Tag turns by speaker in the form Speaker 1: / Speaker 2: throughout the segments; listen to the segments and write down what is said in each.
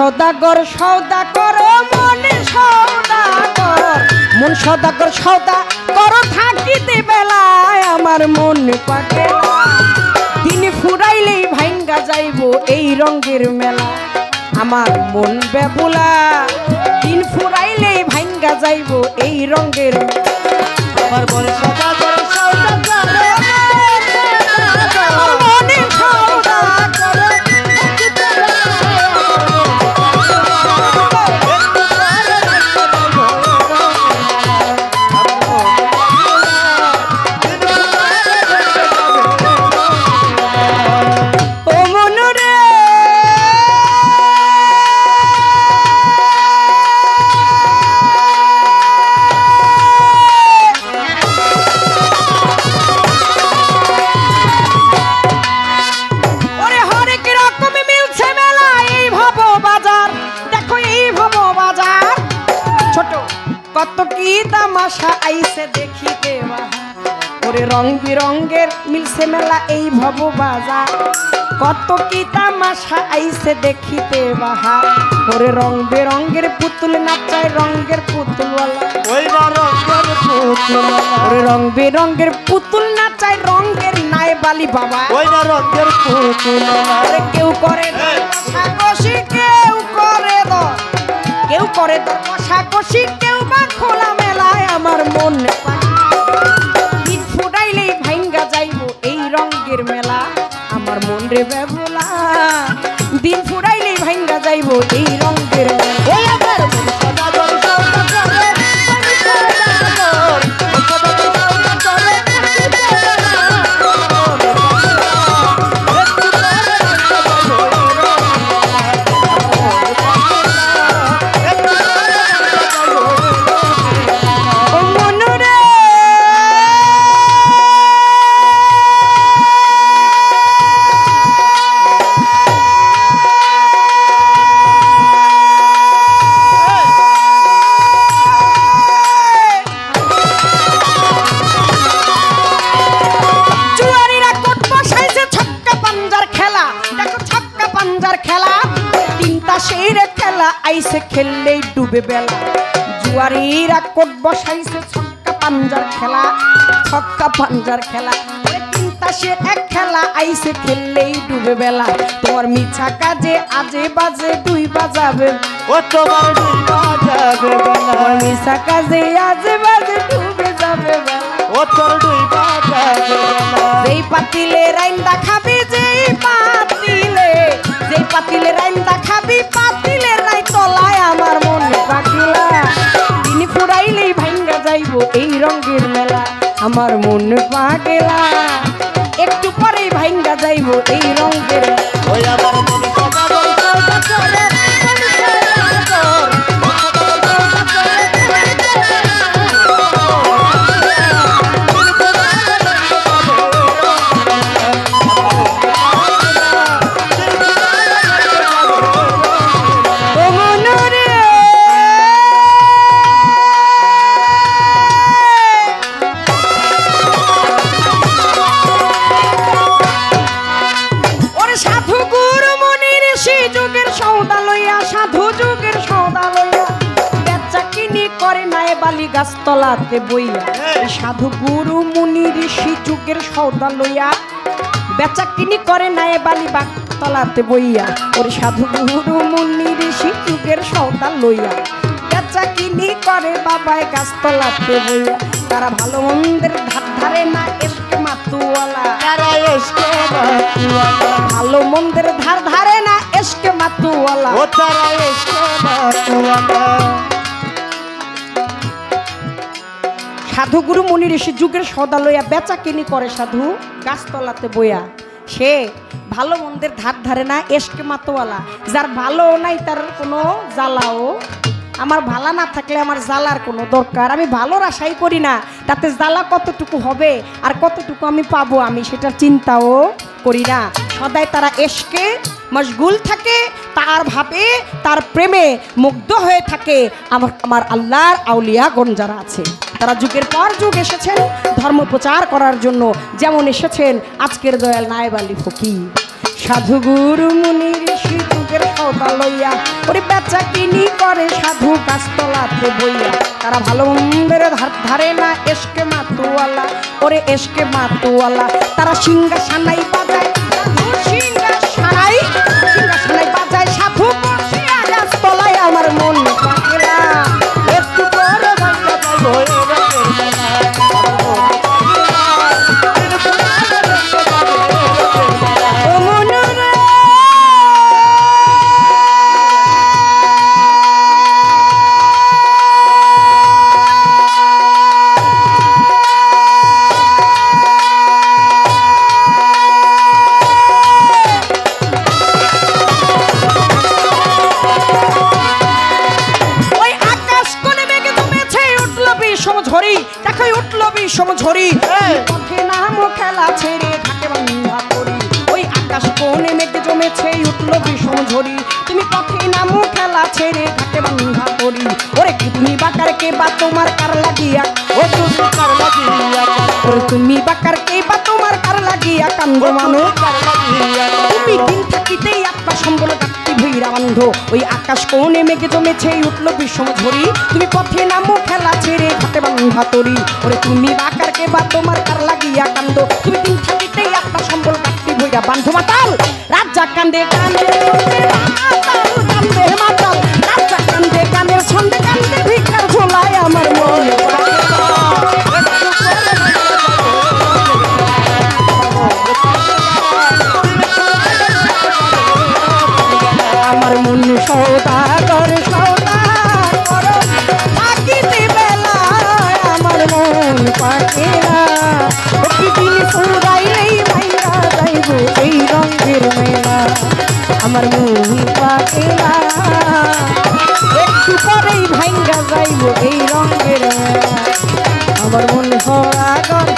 Speaker 1: সদাগর সৌদা করো মনে সৌদাগর। মন সদাগর, সৌদা করো থাকিতে বেলায়, আমার মন পাকে দিন ফুরাইলেই ভাঙ্গা যাইব এই রঙের মেলা। আমার মন বেবুলা দিন ফুরাইলেই ভাঙ্গা যাইব এই রঙের মেলা।
Speaker 2: আমার মনে
Speaker 1: তামাশা দেখিতে বাহার ওরে রং বিরঙ্গের মিলছে মেলা এই ভব বাজার কত কি তামাশা আইছে দেখিতে বাহার ওরে রং বেরঙ্গের পুতুল নাচায় রঙ্গের পুতুলওয়ালা।
Speaker 2: ওই রঙের পুতুল
Speaker 1: ওরে রং বেরঙ্গের পুতুল নাচায় রঙ্গের নাই বালি বাবা।
Speaker 2: ওই রঙের পুতুল
Speaker 1: কেউ করে কষাকষি রে বেবুলা। দিন ফুরাইলে ভাইন্দা যাইব এই রঙের সেইরে খেলা আইছে খেললেই ডুবে বেলা। জুয়ারিরা কোট বসাইছে ছক্কা পাঞ্জার খেলা ছক্কা পাঞ্জার খেলা। সে এক খেলা আইছে খেললেই ডুবে বেলা। মিছা কাজে আজে বাজে দুই বাজাবে।
Speaker 2: ও তোমার দুই বাজাবে বেলা।
Speaker 1: মিছা কাজে আজে বাজে ডুবে যাবে
Speaker 2: ও তোর দুই বাজাবে বেলা।
Speaker 1: যেই পাতিলে রাইন্দা খাবি যেই পাতিলে যেই পাতিলে আমার মন পাগেলা একটু পরেই ভাইঙ্গা যাইব এই রঙের।
Speaker 2: ওই আমার মনে
Speaker 1: নাই বালি গাছ বইয়া সাধু গুরু মুনি ঋষি যুগের সৌদা লইয়া বেচা কিনি করে নাই বালি বাগ তলাতে বইয়া। ওরে সাধু গুরু মুনি ঋষি যুগের সৌদা লইয়া বেচা কিনি করে বাবায় গাছ তলাতে বইয়া। তারা ভালো মন্দের ধার ধারে না এসকে মাতুয়ালা।
Speaker 2: তারা এসকে বাতুয়ালা
Speaker 1: ভালো মন্দের ধার ধারে না এসকে মাতুওয়ালা
Speaker 2: ও তারা এসকে বাতুয়ালা
Speaker 1: সাধু গুরু মুনি ঋষি যুগের সদা লইয়া বেচা কিনি করে সাধু, গাছতলাতে বইয়া। সে ভালো মন্দের ধার ধারে না, এসকে মাতোয়ালা। যার ভালো নাই, তার কোনো জ্বালাও। আমার ভালা না থাকলে আমার জ্বালার কোনো দরকার। আমি ভালোর আশাই করি না, তাতে জ্বালা কতটুকু হবে আর কতটুকু আমি পাবো আমি সেটার চিন্তাও করি না। সদাই তারা এসকে মশগুল থাকে, তার ভাবে, তার প্রেমে মুগ্ধ হয়ে থাকে। আমার আমার আল্লাহর আউলিয়াগণ যারা আছে। তারা যুগের পর যুগ এসেছেন, ধর্ম প্রচার করার জন্য যেমন এসেছেন আজকের দয়াল নায়েব আলী ফকির। সাধু গুরু মুনি ঋষি যুগের সদা লইয়া, ওরে বেচা কিনি করে সাধু গাছতলাতে বইয়া। তারা ভালো মন্দের ধার ধারে না, এসকে মাতুয়ালা, ওরে এসকে মাতুয়ালা। তারা সিংহা সানাই বাজায়, সাধু সিংহা বিষম ঝরি! পথে নাম খেলা ছেড়ে থাকে বন্ধা করি ওই আকাশ কোণে মেঘে জমেছে উঠল বিষম ঝরি তুমি পথে নাম খেলা ছেড়ে থাকে বন্ধা করি ওরে তুমি বাকার কে বা তোমার কার লাগিয়া?
Speaker 2: ও তুমি কার লাগিয়া?
Speaker 1: ওরে তুমি বাকার কে বা তোমার কার লাগিয়া? কান্দ মানুষ। ভৈরা ওই আকাশ কোণে মেঘে জমেছে উঠল বিষম ঝরি তুমি পথে নামো, খেলা ছেড়ে হাতে বান্ধা তরি ওরে তুমি বাকার কে বা, তোমার কার লাগিয়া কান্দ? তুমি দিন থাকিতেই আপনার সম্বল কাটতে ভইরা বান্ধ মাতাল রাজা কান্দে কান্দে সৌদাগর সৌদাগর। থাকিতে বেলায় আমার মন পাকে না। প্রতিদিন ফুরাইলেই ভাইয়া যাইব এই রঙের মেলা। আমার মন না। একটু পরেই ভাঙ্গা যাইব এই রঙের মেলা। আমার মন সদাগর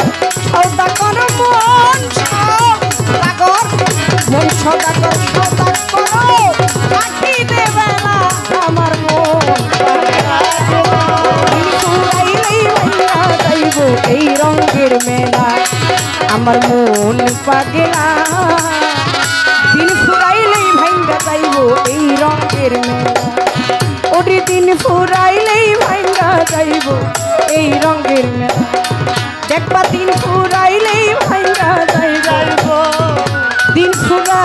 Speaker 1: সদাগর মন সদাগর। মন সদাগর সদাগর। এই রঙের মেলা আমার মন পাগলা দিন ফুরাইলেই ভাইঙ্গা যাইব এই রঙের মেলা। ওটি দিন ফুরাইলেই ভাইঙ্গা যাইব এই রঙের মেলা। দেখবা দিন ফুরাইলেই ভাইঙ্গা যাইব। দিন ফুরা